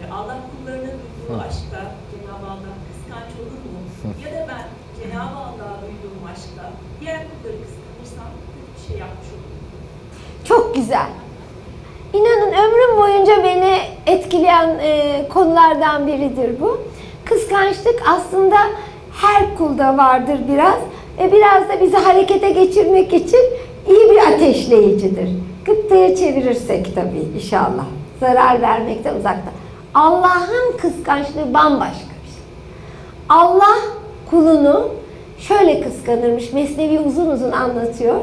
midir? Allah kullarına duyduğu aşkla Cenab-ı Allah kıskanç olur mu? ya da ben Cenab-ı Allah'a duyduğum aşkla diğer kulları kıskanırsam kötü bir şey yapmış olurum. Çok güzel. İnanın ömrüm boyunca beni etkileyen e, konulardan biridir bu. Kıskançlık aslında her kulda vardır biraz ve biraz da bizi harekete geçirmek için iyi bir ateşleyicidir. Gıptaya çevirirsek tabii inşallah. Zarar vermekten uzakta. Allah'ın kıskançlığı bambaşka bir şey. Allah kulunu şöyle kıskanırmış. Mesnevi uzun uzun anlatıyor.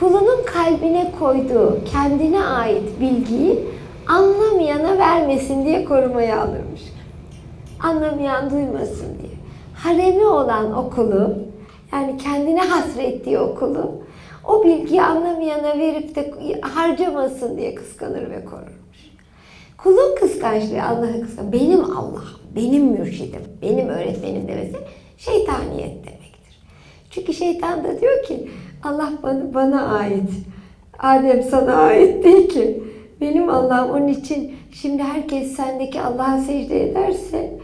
Kulunun kalbine koyduğu kendine ait bilgiyi anlamayana vermesin diye korumaya alırmış. Anlamayan duymasın diye. Haremi olan okulu, yani kendine hasrettiği okulu, o bilgiyi anlamayana verip de harcamasın diye kıskanır ve korurmuş. Kulun kıskançlığı Allah'ı kıskan. Benim Allah'ım, benim mürşidim, benim öğretmenim demesi şeytaniyet demektir. Çünkü şeytan da diyor ki Allah bana, bana ait. Adem sana ait değil ki. Benim Allah'ım onun için şimdi herkes sendeki Allah'a secde ederse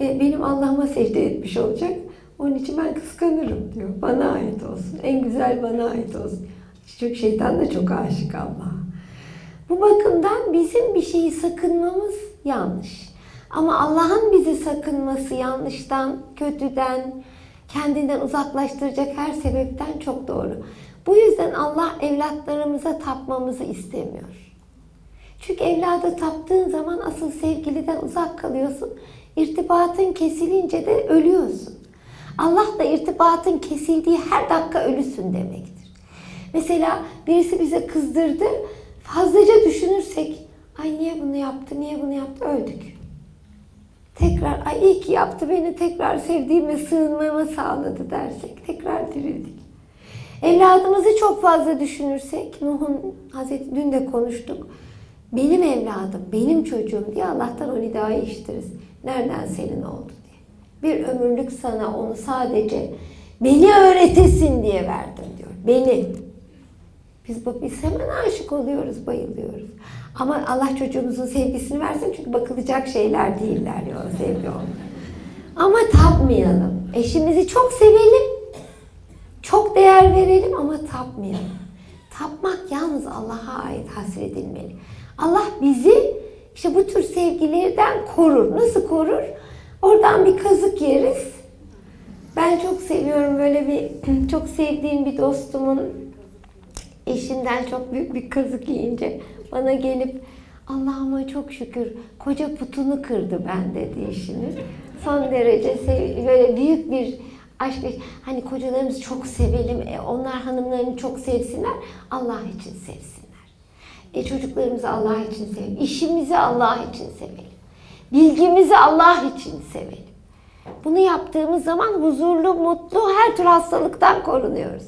e, benim Allah'ıma secde etmiş olacak. Onun için ben kıskanırım diyor. Bana ait olsun. En güzel bana ait olsun. Çünkü şeytan da çok aşık Allah'a. Bu bakımdan bizim bir şeyi sakınmamız yanlış. Ama Allah'ın bizi sakınması yanlıştan, kötüden, kendinden uzaklaştıracak her sebepten çok doğru. Bu yüzden Allah evlatlarımıza tapmamızı istemiyor. Çünkü evlada taptığın zaman asıl sevgiliden uzak kalıyorsun. İrtibatın kesilince de ölüyorsun. Allah da irtibatın kesildiği her dakika ölüsün demektir. Mesela birisi bize kızdırdı. Fazlaca düşünürsek, ay niye bunu yaptı, niye bunu yaptı, öldük. Tekrar, ay iyi ki yaptı beni tekrar sevdiğime sığınmama sağladı dersek, tekrar dirildik. Evladımızı çok fazla düşünürsek, Nuh'un Hazreti dün de konuştuk. Benim evladım, benim çocuğum diye Allah'tan o nidayı işitiriz. Nereden senin oldu diye. Bir ömürlük sana onu sadece beni öğretesin diye verdim diyor. Beni. Biz, biz hemen aşık oluyoruz, bayılıyoruz. Ama Allah çocuğumuzun sevgisini versin çünkü bakılacak şeyler değiller ya o sevgi onlar. Ama tapmayalım. Eşimizi çok sevelim, çok değer verelim ama tapmayalım. Tapmak yalnız Allah'a ait hasredilmeli. Allah bizi işte bu tür sevgilerden korur. Nasıl korur? Oradan bir kazık yeriz. Ben çok seviyorum böyle bir çok sevdiğim bir dostumun eşinden çok büyük bir kazık yiyince bana gelip Allah'ıma çok şükür koca putunu kırdı ben dedi eşinin. Son derece sev- böyle büyük bir aşk. Hani kocalarımızı çok sevelim, e, onlar hanımlarını çok sevsinler, Allah için sevsinler. E, çocuklarımızı Allah için sevelim, işimizi Allah için sevelim, bilgimizi Allah için sevelim. Bunu yaptığımız zaman huzurlu, mutlu, her tür hastalıktan korunuyoruz.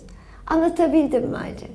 Anlatabildim mi Ayça?